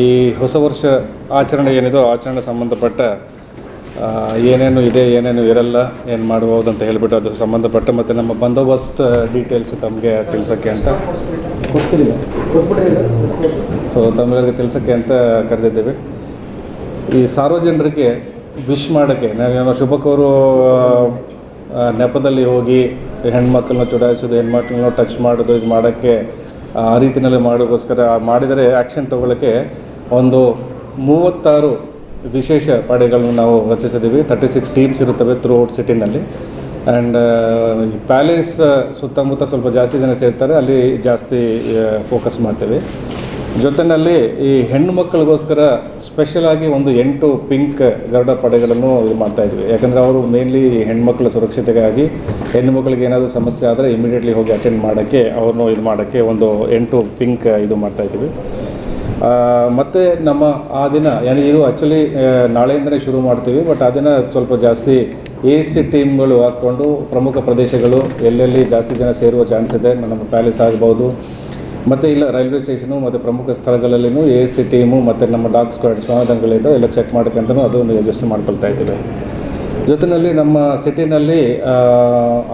ಈ ಹೊಸ ವರ್ಷ ಆಚರಣೆ ಏನಿದೋ, ಆಚರಣೆ ಸಂಬಂಧಪಟ್ಟ ಏನೇನು ಇದೆ, ಏನೇನು ಇರಲ್ಲ, ಏನು ಮಾಡ್ಬೋದು ಅಂತ ಹೇಳಿಬಿಟ್ಟು ಅದು ಸಂಬಂಧಪಟ್ಟ ಮತ್ತು ನಮ್ಮ ಬಂದೋಬಸ್ತ್ ಡೀಟೇಲ್ಸ್ ತಮಗೆ ತಿಳಿಸೋಕ್ಕೆ ಅಂತ. ಸೊ ತಮಗೆ ತಿಳಿಸೋಕ್ಕೆ ಅಂತ ಕರೆದಿದ್ದೇವೆ. ಈ ಸಾರ್ವಜನಿಕರಿಗೆ ವಿಶ್ ಮಾಡೋಕ್ಕೆ ನಾವೇನೋ ಶುಭಕವರು ನೆಪದಲ್ಲಿ ಹೋಗಿ ಹೆಣ್ಮಕ್ಳನ್ನ ಚುಡಾಯಿಸೋದು, ಹೆಣ್ಮಕ್ಳನ್ನ ಟಚ್ ಮಾಡೋದು, ಇದು ಮಾಡೋಕ್ಕೆ ಆ ರೀತಿಯಲ್ಲಿ ಮಾಡೋಕ್ಕೋಸ್ಕರ ಮಾಡಿದರೆ ಆ್ಯಕ್ಷನ್ ತಗೊಳ್ಳೋಕ್ಕೆ ಒಂದು ಮೂವತ್ತಾರು ವಿಶೇಷ ಪಡೆಗಳನ್ನು ನಾವು ರಚಿಸಿದ್ದೀವಿ. ತರ್ಟಿ ಸಿಕ್ಸ್ ಟೀಮ್ಸ್ ಇರುತ್ತವೆ ಥ್ರೂ ಔಟ್ ಸಿಟಿನಲ್ಲಿ ಆ್ಯಂಡ್ ಪ್ಯಾಲೇಸ್ ಸುತ್ತಮುತ್ತ ಸ್ವಲ್ಪ ಜಾಸ್ತಿ ಜನ ಸೇರ್ತಾರೆ. ಅಲ್ಲಿ ಜಾಸ್ತಿ ಫೋಕಸ್ ಮಾಡ್ತೇವೆ. ಜೊತೆಯಲ್ಲಿ ಈ ಹೆಣ್ಣು ಮಕ್ಕಳಿಗೋಸ್ಕರ ಸ್ಪೆಷಲ್ ಆಗಿ ಒಂದು ಎಂಟು ಪಿಂಕ್ ಗರುಡ ಪಡೆಗಳನ್ನು ಇದು ಮಾಡ್ತಾ ಇದ್ವಿ. ಯಾಕಂದರೆ ಅವರು ಮೇನ್ಲಿ ಹೆಣ್ಮಕ್ಳ ಸುರಕ್ಷತೆಗಾಗಿ ಹೆಣ್ಣು ಮಕ್ಕಳಿಗೆ ಏನಾದರೂ ಸಮಸ್ಯೆ ಆದರೆ ಇಮಿಡಿಯೇಟ್ಲಿ ಹೋಗಿ ಅಟೆಂಡ್ ಮಾಡೋಕ್ಕೆ ಅವ್ರನ್ನೂ ಇದು ಮಾಡೋಕ್ಕೆ ಒಂದು ಎಂಟು ಪಿಂಕ್ ಇದು ಮಾಡ್ತಾ ಆ, ಮತ್ತೆ ನಮ್ಮ ಆ ದಿನ ಯಾನಿ ಇದು ಆ್ಯಕ್ಚುಲಿ ನಾಳೆಯಿಂದಲೇ ಶುರು ಮಾಡ್ತೀವಿ ಬಟ್ ಆ ದಿನ ಸ್ವಲ್ಪ ಜಾಸ್ತಿ ಎ ಸಿ ಟೀಮ್ಗಳು ಹಾಕ್ಕೊಂಡು ಪ್ರಮುಖ ಪ್ರದೇಶಗಳು ಎಲ್ಲೆಲ್ಲಿ ಜಾಸ್ತಿ ಜನ ಸೇರುವ ಚಾನ್ಸ್ ಇದೆ ನಮ್ಮ ಪ್ಯಾಲೇಸ್ ಆಗ್ಬೋದು ಮತ್ತು ಇಲ್ಲ, ರೈಲ್ವೆ ಸ್ಟೇಷನು, ಮತ್ತು ಪ್ರಮುಖ ಸ್ಥಳಗಳಲ್ಲಿಯೂ ಎ ಸಿ ಟೀಮು, ಮತ್ತು ನಮ್ಮ ಡಾಗ್ ಸ್ಕ್ವಾಡ್ ಶ್ವಾನದಂಗಳಿದೆ ಎಲ್ಲ ಚೆಕ್ ಮಾಡ್ಕೊಂತಲೂ ಅದು ಒಂದು ಎಜೆಸ್ಟ್ ಮಾಡ್ಕೊಳ್ತಾ ಇದ್ದೀವಿ. ಜೊತೆಯಲ್ಲಿ ನಮ್ಮ ಸಿಟಿನಲ್ಲಿ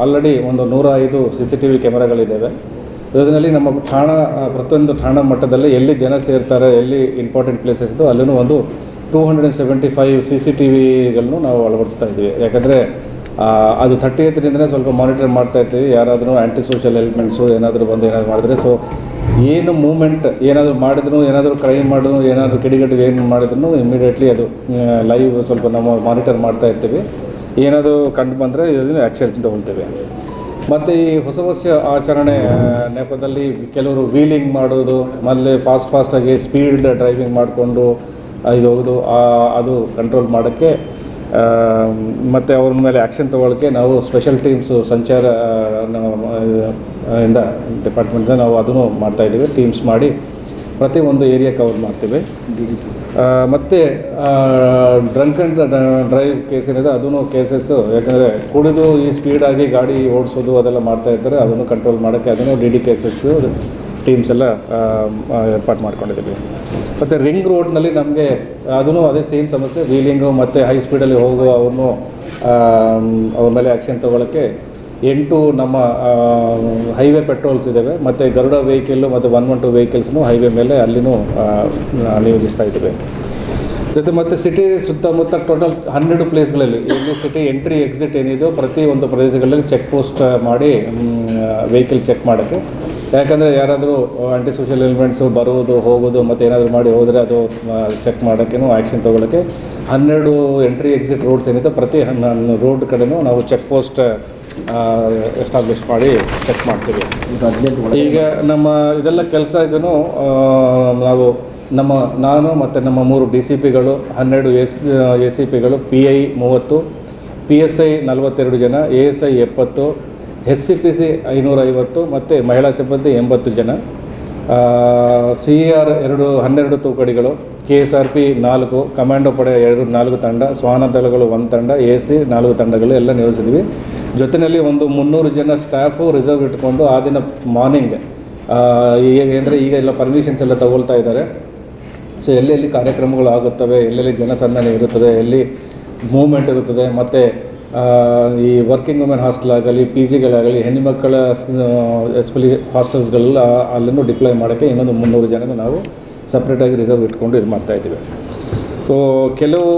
ಆಲ್ರೆಡಿ ಒಂದು ನೂರ ಐದು ಸಿ ಸಿ ಟಿ ವಿ ಕ್ಯಾಮರಾಗಳಿದ್ದಾವೆ. ಜೊತೆಯಲ್ಲಿ ನಮ್ಮ ಠಾಣಾ, ಪ್ರತಿಯೊಂದು ಠಾಣಾ ಮಟ್ಟದಲ್ಲಿ ಎಲ್ಲಿ ಜನ ಸೇರ್ತಾರೆ, ಎಲ್ಲಿ ಇಂಪಾರ್ಟೆಂಟ್ ಪ್ಲೇಸಸ್ ಇದ್ದು ಅಲ್ಲೂ ಒಂದು two hundred and seventy five C C T ವಿಗಳನ್ನು ನಾವು ಅಳವಡಿಸ್ತಾ ಇದ್ದೀವಿ. ಯಾಕಂದರೆ ಅದು ಥರ್ಟಿ ಏತ್ರಿಂದನೇ ಸ್ವಲ್ಪ ಮಾನಿಟರ್ ಮಾಡ್ತಾ ಇರ್ತೀವಿ. ಯಾರಾದರೂ ಆ್ಯಂಟಿ ಸೋಷಿಯಲ್ ಎಲಿಮೆಂಟ್ಸು ಏನಾದರೂ ಬಂದು ಏನಾದರೂ ಮಾಡಿದ್ರೆ ಸೊ ಏನು ಮೂಮೆಂಟ್ ಏನಾದರೂ ಮಾಡಿದ್ರು, ಏನಾದರೂ ಕ್ರೈಮ್ ಮಾಡಿದ್ರು, ಏನಾದರೂ ಕಿಡಿಗಟ್ಟು ಏನು ಮಾಡಿದ್ರು ಇಮಿಡಿಯೇಟ್ಲಿ ಅದು ಲೈವ್ ಸ್ವಲ್ಪ ನಾವು ಮಾನಿಟರ್ ಮಾಡ್ತಾ ಇರ್ತೀವಿ. ಏನಾದರೂ ಕಂಡು ಬಂದರೆ ಇದನ್ನು ಆ್ಯಕ್ಷನ್ ತಗೊಳ್ತೇವೆ ಮತ್ತು ಈ ಹೊಸ ವರ್ಷ ಆಚರಣೆ ನೆಪದಲ್ಲಿ ಕೆಲವರು ವೀಲಿಂಗ್ ಮಾಡೋದು ಮೊದಲೇ ಫಾಸ್ಟ್ ಫಾಸ್ಟಾಗಿ ಸ್ಪೀಡ್ ಡ್ರೈವಿಂಗ್ ಮಾಡಿಕೊಂಡು ಇದು ಹೋಗೋದು ಅದು ಕಂಟ್ರೋಲ್ ಮಾಡೋಕ್ಕೆ ಮತ್ತು ಅವ್ರ ಮೇಲೆ ಆ್ಯಕ್ಷನ್ ತೊಗೊಳಕ್ಕೆ ನಾವು ಸ್ಪೆಷಲ್ ಟೀಮ್ಸು ಸಂಚಾರ ಇಂದ ಡಿಪಾರ್ಟ್ಮೆಂಟಿಂದ ನಾವು ಅದನ್ನು ಮಾಡ್ತಾಯಿದ್ದೀವಿ ಟೀಮ್ಸ್ ಮಾಡಿ ಪ್ರತಿ ಒಂದು ಏರಿಯಾ ಕವರ್ ಮಾಡ್ತೀವಿ. ಮತ್ತು ಡ್ರಂಕ್ ಆ್ಯಂಡ್ ಡ್ರೈವ್ ಕೇಸ್ ಏನಿದೆ ಅದೂ ಕೇಸಸ್ಸು ಯಾಕಂದರೆ ಕುಡಿದು ಈ ಸ್ಪೀಡಾಗಿ ಗಾಡಿ ಓಡಿಸೋದು ಅದೆಲ್ಲ ಮಾಡ್ತಾ ಇರ್ತಾರೆ, ಅದನ್ನು ಕಂಟ್ರೋಲ್ ಮಾಡೋಕ್ಕೆ ಅದನ್ನು ಡಿ ಡಿ ಕೇಸಸ್ಸು ಟೀಮ್ಸ್ ಎಲ್ಲ ಏರ್ಪಾಟ್ ಮಾಡ್ಕೊಂಡಿದ್ದೀವಿ. ಮತ್ತು ರಿಂಗ್ ರೋಡ್ನಲ್ಲಿ ನಮಗೆ ಅದೂ ಅದೇ ಸೇಮ್ ಸಮಸ್ಯೆ. ವೀಲಿಂಗು ಮತ್ತು ಹೈ ಸ್ಪೀಡಲ್ಲಿ ಹೋಗುವ ಅವ್ರನ್ನೂ ಅವ್ರ ಮೇಲೆ ಆ್ಯಕ್ಷನ್ ತೊಗೊಳಕ್ಕೆ ಎಂಟು ನಮ್ಮ ಹೈವೇ ಪೆಟ್ರೋಲ್ಸ್ ಇದ್ದಾವೆ ಮತ್ತು ಗರುಡ ವೆಹಿಕಲ್ಲು ಮತ್ತು ಒನ್ ಒನ್ ಟು ವೆಹಿಕಲ್ಸ್ನು ಹೈವೇ ಮೇಲೆ ಅಲ್ಲಿನೂ ನಿಯೋಜಿಸ್ತಾ ಇದ್ದೇವೆ. ಜೊತೆ ಮತ್ತು ಸಿಟಿ ಸುತ್ತಮುತ್ತ ಟೋಟಲ್ ಹನ್ನೆರಡು ಪ್ಲೇಸ್ಗಳಲ್ಲಿ ಇಲ್ಲಿ ಸಿಟಿ ಎಂಟ್ರಿ ಎಕ್ಸಿಟ್ ಏನಿದೆಯೋ ಪ್ರತಿ ಒಂದು ಪ್ರದೇಶಗಳಲ್ಲಿ ಚೆಕ್ ಪೋಸ್ಟ್ ಮಾಡಿ ವೆಹಿಕಲ್ ಚೆಕ್ ಮಾಡೋಕ್ಕೆ. ಯಾಕಂದರೆ ಯಾರಾದರೂ ಆ್ಯಂಟಿ ಸೋಷಿಯಲ್ ಎಲಿಮೆಂಟ್ಸು ಬರುವುದು ಹೋಗೋದು ಮತ್ತು ಏನಾದರೂ ಮಾಡಿ ಹೋದರೆ ಅದು ಚೆಕ್ ಮಾಡೋಕ್ಕೇನು ಆ್ಯಕ್ಷನ್ ತೊಗೊಳಕ್ಕೆ ಹನ್ನೆರಡು ಎಂಟ್ರಿ ಎಕ್ಸಿಟ್ ರೋಡ್ಸ್ ಏನಿದೆ ಪ್ರತಿ ಹನ್ನ ರೋಡ್ ಕಡೆನೂ ನಾವು ಚೆಕ್ ಪೋಸ್ಟ್ ಎಸ್ಟಾಬ್ಲಿಷ್ ಮಾಡಿ ಚೆಕ್ ಮಾಡ್ತೀವಿ. ಈಗ ನಮ್ಮ ಇದೆಲ್ಲ ಕೆಲಸಗೂ ನಾವು ನಮ್ಮ ನಾನು ಮತ್ತು ನಮ್ಮ ಮೂರು ಡಿ ಸಿ ಪಿಗಳು ಹನ್ನೆರಡು ಎಸ್ ಎ ಸಿ ಪಿಗಳು ಪಿ ಐ ಮೂವತ್ತು ಪಿ ಎಸ್ ಐ ನಲವತ್ತೆರಡು ಜನ ಎ ಎಸ್ ಐ ಎಪ್ಪತ್ತು ಎಸ್ ಸಿ ಪಿ ಸಿ ಐನೂರೈವತ್ತು ಮತ್ತು ಮಹಿಳಾ ಸಿಬ್ಬಂದಿ ಎಂಬತ್ತು ಜನ. ಸಿ ಆರ್ ಎರಡು ಹನ್ನೆರಡು ತೂಕಡಿಗಳು, ಕೆ ಎಸ್ ಆರ್ ಪಿ ನಾಲ್ಕು, ಕಮಾಂಡೋ ಪಡೆ ಎರಡು ನಾಲ್ಕು ತಂಡ, ಸ್ವಾನ ದಳಗಳು ಒಂದು ತಂಡ, ಎ ಸಿ ನಾಲ್ಕು ತಂಡಗಳು ಎಲ್ಲ ನಿಯೋಜಿಸಿದ್ವಿ. ಜೊತೆಯಲ್ಲಿ ಒಂದು ಮುನ್ನೂರು ಜನ ಸ್ಟಾಫು ರಿಸರ್ವ್ ಇಟ್ಕೊಂಡು ಆ ದಿನ ಮಾರ್ನಿಂಗ್ ಅಂದರೆ ಈಗ ಎಲ್ಲ ಪರ್ಮಿಷನ್ಸ್ ಎಲ್ಲ ತಗೊಳ್ತಾ ಇದ್ದಾರೆ. ಸೊ ಎಲ್ಲೆಲ್ಲಿ ಕಾರ್ಯಕ್ರಮಗಳು ಆಗುತ್ತವೆ, ಎಲ್ಲೆಲ್ಲಿ ಜನಸಂದಣಿ ಇರುತ್ತದೆ, ಎಲ್ಲಿ ಮೂವ್ಮೆಂಟ್ ಇರುತ್ತದೆ, ಮತ್ತು ಈ ವರ್ಕಿಂಗ್ ವುಮೆನ್ ಹಾಸ್ಟೆಲ್ ಆಗಲಿ ಪಿ ಜಿಗಳಾಗಲಿ ಹೆಣ್ಣು ಮಕ್ಕಳ ಎಸ್ಪೆಲಿ ಹಾಸ್ಟೆಲ್ಸ್ಗಳೆಲ್ಲ ಅಲ್ಲೂ ಡಿಪ್ಲೈ ಮಾಡೋಕ್ಕೆ ಇನ್ನೊಂದು ಮುನ್ನೂರು ಜನನ ನಾವು ಸಪ್ರೇಟಾಗಿ ರಿಸರ್ವ್ ಇಟ್ಕೊಂಡು ಇದು ಮಾಡ್ತಾಯಿದ್ದೀವಿ ಸೊ ಕೆಲವು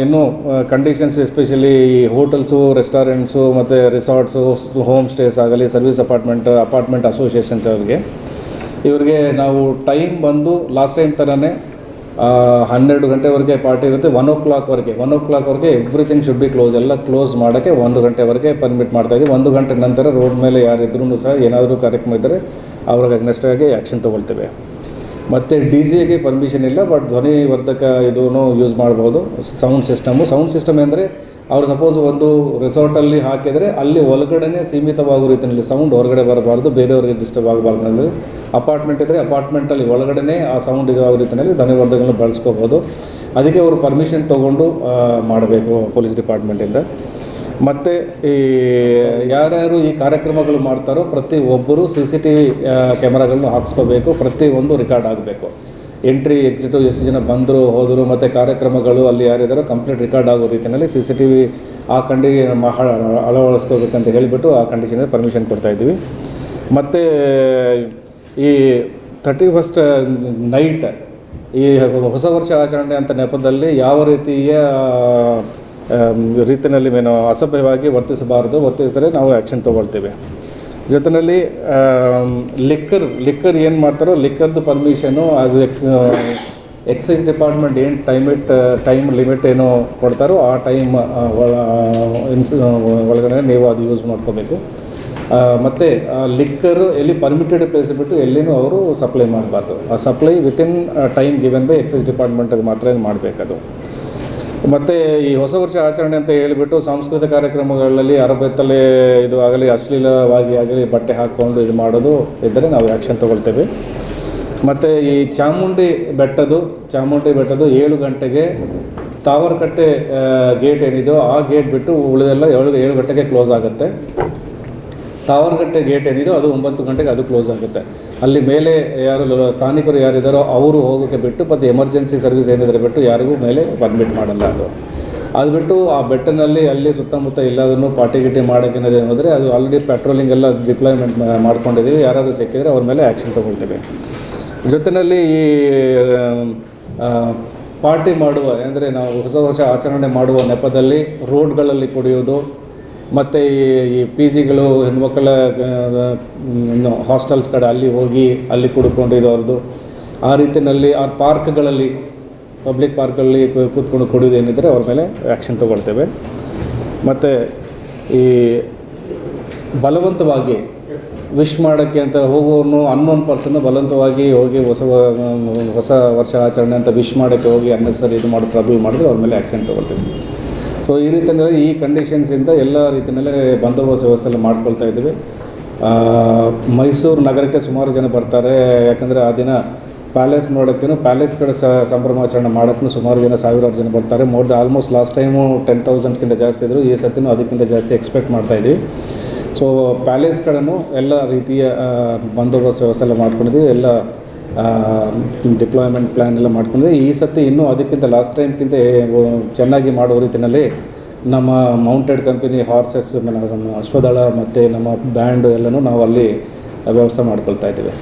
ಇನ್ನೂ ಕಂಡೀಷನ್ಸ್ ಎಸ್ಪೆಷಲಿ ಈ ಹೋಟೆಲ್ಸು ರೆಸ್ಟೋರೆಂಟ್ಸು ಮತ್ತು ರಿಸಾರ್ಟ್ಸು ಹೋಮ್ ಸ್ಟೇಸ್ ಆಗಲಿ ಸರ್ವಿಸ್ ಅಪಾರ್ಟ್ಮೆಂಟ್ ಅಪಾರ್ಟ್ಮೆಂಟ್ ಅಸೋಸಿಯೇಷನ್ಸ್ ಅವ್ರಿಗೆ, ಇವರಿಗೆ ನಾವು ಟೈಮ್ ಬಂದು ಲಾಸ್ಟ್ ಟೈಮ್ ಥರನೇ ಹನ್ನೆರಡು ಗಂಟೆವರೆಗೆ ಪಾರ್ಟಿ ಇರುತ್ತೆ ಒನ್ ಓ ಕ್ಲಾಕ್ವರೆಗೆ ಒನ್ ಓ ಕ್ಲಾಕ್ವರೆಗೆ ಎವ್ರಿಥಿಂಗ್ ಶುಡ್ ಬಿ ಕ್ಲೋಸ್ ಎಲ್ಲ ಕ್ಲೋಸ್ ಮಾಡೋಕ್ಕೆ ಒಂದು ಗಂಟೆವರೆಗೆ ಪರ್ಮಿಟ್ ಮಾಡ್ತಾ ಇದ್ದೀವಿ. ಒಂದು ಗಂಟೆ ನಂತರ ರೋಡ್ ಮೇಲೆ ಯಾರಿದ್ರೂ ಸಹ ಏನಾದರೂ ಕಾರ್ಯಕ್ರಮ ಇದ್ದರೆ ಅವ್ರಿಗೆ ಅಗ್ನೆಸ್ಟಾಗಿ ಆ್ಯಕ್ಷನ್ ತೊಗೊಳ್ತೇವೆ. ಮತ್ತು ಡಿ ಜಿಗೆ ಪರ್ಮಿಷನ್ ಇಲ್ಲ ಬಟ್ ಧ್ವನಿವರ್ಧಕ ಇದೂ ಯೂಸ್ ಮಾಡ್ಬೋದು. ಸೌಂಡ್ ಸಿಸ್ಟಮು ಸೌಂಡ್ ಸಿಸ್ಟಮ್ ಅಂದರೆ ಅವ್ರು ಸಪೋಸ್ ಒಂದು ರೆಸಾರ್ಟಲ್ಲಿ ಹಾಕಿದರೆ ಅಲ್ಲಿ ಒಳಗಡೆನೇ ಸೀಮಿತವಾಗೋ ರೀತಿಯಲ್ಲಿ ಸೌಂಡ್ ಹೊರಗಡೆ ಬರಬಾರ್ದು, ಬೇರೆಯವರಿಗೆ ಡಿಸ್ಟರ್ಬ್ ಆಗಬಾರ್ದು ಅಪಾರ್ಟ್ಮೆಂಟ್ ಇದ್ದರೆ ಅಪಾರ್ಟ್ಮೆಂಟಲ್ಲಿ ಒಳಗಡೆನೇ ಆ ಸೌಂಡ್ ಇದಾಗೋ ರೀತಿಯಲ್ಲಿ ಧ್ವನಿವರ್ಧಕಗಳನ್ನ ಬಳಸ್ಕೋಬೋದು. ಅದಕ್ಕೆ ಅವರು ಪರ್ಮಿಷನ್ ತೊಗೊಂಡು ಮಾಡಬೇಕು ಪೊಲೀಸ್ ಡಿಪಾರ್ಟ್ಮೆಂಟಿಂದ ಮತ್ತು ಈ ಯಾರ್ಯಾರು ಈ ಕಾರ್ಯಕ್ರಮಗಳು ಮಾಡ್ತಾರೋ ಪ್ರತಿ ಒಬ್ಬರು ಸಿ ಸಿ ಟಿ ವಿ ಕ್ಯಾಮ್ರಾಗಳನ್ನ ಹಾಕ್ಸ್ಕೋಬೇಕು, ಪ್ರತಿ ಒಂದು ರೆಕಾರ್ಡ್ ಆಗಬೇಕು ಎಂಟ್ರಿ ಎಕ್ಸಿಟು ಎಷ್ಟು ಜನ ಬಂದರು, ಹೋದರು, ಮತ್ತು ಕಾರ್ಯಕ್ರಮಗಳು ಅಲ್ಲಿ ಯಾರಿದ್ದಾರೋ ಕಂಪ್ಲೀಟ್ ರೆಕಾರ್ಡ್ ಆಗೋ ರೀತಿಯಲ್ಲಿ ಸಿ ಸಿ ಟಿ ವಿ ಆ ಕಂಡಿಗೆ ಅಳವಡಿಸ್ಕೋಬೇಕಂತ ಹೇಳಿಬಿಟ್ಟು ಆ ಕಂಡೀಷನಲ್ಲಿ ಪರ್ಮಿಷನ್ ಕೊಡ್ತಾ ಇದ್ದೀವಿ. ಮತ್ತು ಈ ತರ್ಟಿ ಫಸ್ಟ್ ನೈಟ್ ಈ ಹೊಸ ವರ್ಷ ಆಚರಣೆ ಅಂತ ನೆಪದಲ್ಲಿ ಯಾವ ರೀತಿಯ ರೀತಿಯಲ್ಲಿ ಏನು ಅಸಭ್ಯವಾಗಿ ವರ್ತಿಸಬಾರದು, ವರ್ತಿಸಿದ್ರೆ ನಾವು ಆ್ಯಕ್ಷನ್ ತೊಗೊಳ್ತೇವೆ. ಜೊತೆಯಲ್ಲಿ ಲಿಕ್ಕರ್ ಲಿಕ್ಕರ್ ಏನು ಮಾಡ್ತಾರೋ ಲಿಕ್ಕರ್ದು ಪರ್ಮಿಷನು ಅದು ಎಕ್ಸ್ ಎಕ್ಸೈಸ್ ಡಿಪಾರ್ಟ್ಮೆಂಟ್ ಏನು ಟೈಮಿಟ್ ಟೈಮ್ ಲಿಮಿಟ್ ಏನು ಕೊಡ್ತಾರೋ, ಆ ಟೈಮ್ ಒಳಗಡೆ ನೀವು ಅದು ಯೂಸ್ ಮಾಡ್ಕೋಬೇಕು. ಮತ್ತು ಲಿಕ್ಕರ್ ಎಲ್ಲಿ ಪರ್ಮಿಟೆಡ್ ಪ್ಲೇಸ್ ಬಿಟ್ಟು ಎಲ್ಲಿನೂ ಅವರು ಸಪ್ಲೈ ಮಾಡಬಾರ್ದು. ಆ supply within time given by excise ಡಿಪಾರ್ಟ್ಮೆಂಟಿಗೆ ಮಾತ್ರ ಮಾಡಬೇಕದು. ಮತ್ತು ಈ ಹೊಸ ವರ್ಷ ಆಚರಣೆ ಅಂತ ಹೇಳಿಬಿಟ್ಟು ಸಾಂಸ್ಕೃತಿಕ ಕಾರ್ಯಕ್ರಮಗಳಲ್ಲಿ ಅರಬೆತ್ತಲೆ ಇದು ಆಗಲಿ, ಅಶ್ಲೀಲವಾಗಿ ಆಗಲಿ ಬಟ್ಟೆ ಹಾಕ್ಕೊಂಡು ಇದು ಮಾಡೋದು ಇದ್ದರೆ ನಾವು ಆ್ಯಕ್ಷನ್ ತೊಗೊಳ್ತೇವೆ. ಮತ್ತು ಈ ಚಾಮುಂಡಿ ಬೆಟ್ಟದು ಚಾಮುಂಡಿ ಬೆಟ್ಟದು ಏಳು ಗಂಟೆಗೆ ತಾವರಕಟ್ಟೆ ಗೇಟ್ ಏನಿದೆಯೋ ಆ ಗೇಟ್ ಬಿಟ್ಟು ಉಳಿದೆಲ್ಲ ಏಳು ಏಳು ಗಂಟೆಗೆ ಕ್ಲೋಸ್ ಆಗುತ್ತೆ. ತಾವರಗಟ್ಟೆ ಗೇಟ್ ಏನಿದೆ ಅದು ಒಂಬತ್ತು ಗಂಟೆಗೆ ಅದು ಕ್ಲೋಸ್ ಆಗುತ್ತೆ. ಅಲ್ಲಿ ಮೇಲೆ ಯಾರು ಸ್ಥಾನಿಕರು ಯಾರಿದ್ದಾರೋ ಅವರು ಹೋಗೋಕ್ಕೆ ಬಿಟ್ಟು, ಮತ್ತು ಎಮರ್ಜೆನ್ಸಿ ಸರ್ವಿಸ್ ಏನಿದ್ರೆ ಬಿಟ್ಟು ಯಾರಿಗೂ ಮೇಲೆ ಪರ್ಮಿಟ್ ಮಾಡಲ್ಲ ಅದು. ಅದು ಬಿಟ್ಟು ಆ ಬೆಟ್ಟನಲ್ಲಿ ಅಲ್ಲಿ ಸುತ್ತಮುತ್ತ ಎಲ್ಲದನ್ನು ಪಾರ್ಟಿ ಗಿಟಿ ಮಾಡೋಕ್ಕೇನಿದೆ ಅಂದರೆ ಅದು ಆಲ್ರೆಡಿ ಪೆಟ್ರೋಲಿಂಗ್ ಎಲ್ಲ ಡಿಪ್ಲಾಯ್ಮೆಂಟ್ ಮಾಡ್ಕೊಂಡಿದ್ದೀವಿ ಯಾರಾದರೂ ಸಿಕ್ಕಿದರೆ ಅವ್ರ ಮೇಲೆ ಆ್ಯಕ್ಷನ್ ತೊಗೊಳ್ತೀವಿ. ಜೊತೆಯಲ್ಲಿ ಈ ಪಾರ್ಟಿ ಮಾಡುವ, ಅಂದರೆ ನಾವು ಹೊಸ ವರ್ಷ ಆಚರಣೆ ಮಾಡುವ ನೆಪದಲ್ಲಿ ರೋಡ್ಗಳಲ್ಲಿ ಕುಡಿಯೋದು ಮತ್ತು ಈ ಪಿ ಜಿಗಳು ಹೆಣ್ಮಕ್ಕಳ ಹಾಸ್ಟೆಲ್ಸ್ ಕಡೆ ಅಲ್ಲಿ ಹೋಗಿ ಅಲ್ಲಿ ಕುಡ್ಕೊಂಡು ಇರೋರ್ದು. ಆ ರೀತಿಯಲ್ಲಿ ಆ ಪಾರ್ಕ್ಗಳಲ್ಲಿ ಪಬ್ಲಿಕ್ ಪಾರ್ಕಲ್ಲಿ ಕೂತ್ಕೊಂಡು ಕುಡಿಯೋದು ಏನಿದ್ರೆ ಅವ್ರ ಮೇಲೆ ಆ್ಯಕ್ಷನ್ ತೊಗೊಳ್ತೇವೆ. ಮತ್ತು ಈ ಬಲವಂತವಾಗಿ ವಿಶ್ ಮಾಡೋಕ್ಕೆ ಅಂತ ಹೋಗೋನು ಅನ್ನೋನ್ ಪರ್ಸನ್ ಬಲವಂತವಾಗಿ ಹೋಗಿ ಹೊಸ ಹೊಸ ವರ್ಷ ಆಚರಣೆ ಅಂತ ವಿಶ್ ಮಾಡೋಕ್ಕೆ ಹೋಗಿ ಅನ್ನೆಸರಿ ಇದು ಮಾಡಿ ಟ್ರಬಲ್ ಮಾಡಿದ್ರೆ ಅವ್ರ ಮೇಲೆ ಆ್ಯಕ್ಷನ್ ತೊಗೊಳ್ತೀವಿ. ಸೊ ಈ ರೀತಿಯಲ್ಲಿ ಈ ಕಂಡೀಷನ್ಸಿಂದ ಎಲ್ಲ ರೀತಿಯಲ್ಲೇ ಬಂದೋಬಸ್ತ್ ವ್ಯವಸ್ಥೆ ಮಾಡ್ಕೊಳ್ತಾ ಇದ್ದೀವಿ. ಮೈಸೂರು ನಗರಕ್ಕೆ ಸುಮಾರು ಜನ ಬರ್ತಾರೆ. ಯಾಕಂದರೆ ಆ ದಿನ ಪ್ಯಾಲೇಸ್ ನೋಡೋಕ್ಕೂ ಪ್ಯಾಲೇಸ್ ಕಡೆ ಸಂಭ್ರಮಾಚರಣೆ ಮಾಡೋಕ್ಕೂ ಸುಮಾರು ಜನ, ಸಾವಿರಾರು ಜನ ಬರ್ತಾರೆ. More the almost last time ten ತೌಸಂಡ್ಗಿಂತ ಜಾಸ್ತಿ ಇದ್ದರು ಈ ಸತಿನೂ ಅದಕ್ಕಿಂತ ಜಾಸ್ತಿ ಎಕ್ಸ್ಪೆಕ್ಟ್ ಮಾಡ್ತಾ ಇದ್ದೀವಿ. ಸೊ ಪ್ಯಾಲೇಸ್ ಕಡೆಯೂ ಎಲ್ಲ ರೀತಿಯ ಬಂದೋಬಸ್ತ್ ವ್ಯವಸ್ಥೆ ಎಲ್ಲ ಮಾಡ್ಕೊಂಡಿದ್ದೀವಿ. ಎಲ್ಲ ಡಿಪ್ಲಾಯ್ಮೆಂಟ್ ಪ್ಲ್ಯಾನ್ ಎಲ್ಲ ಮಾಡ್ಕೊಂಡಿದ್ದೀವಿ ಈ ಸತಿ ಇನ್ನೂ ಅದಕ್ಕಿಂತ ಲಾಸ್ಟ್ ಟೈಮ್ಗಿಂತ ಚೆನ್ನಾಗಿ ಮಾಡೋ ರೀತಿಯಲ್ಲಿ ನಮ್ಮ ಮೌಂಟೆಡ್ ಕಂಪನಿ ಹಾರ್ಸಸ್ ಅಶ್ವದಳ ಮತ್ತು ನಮ್ಮ ಬ್ಯಾಂಡ್ ಎಲ್ಲನೂ ನಾವು ಅಲ್ಲಿ ವ್ಯವಸ್ಥೆ ಮಾಡ್ಕೊಳ್ತಾ ಇದ್ದೀವಿ.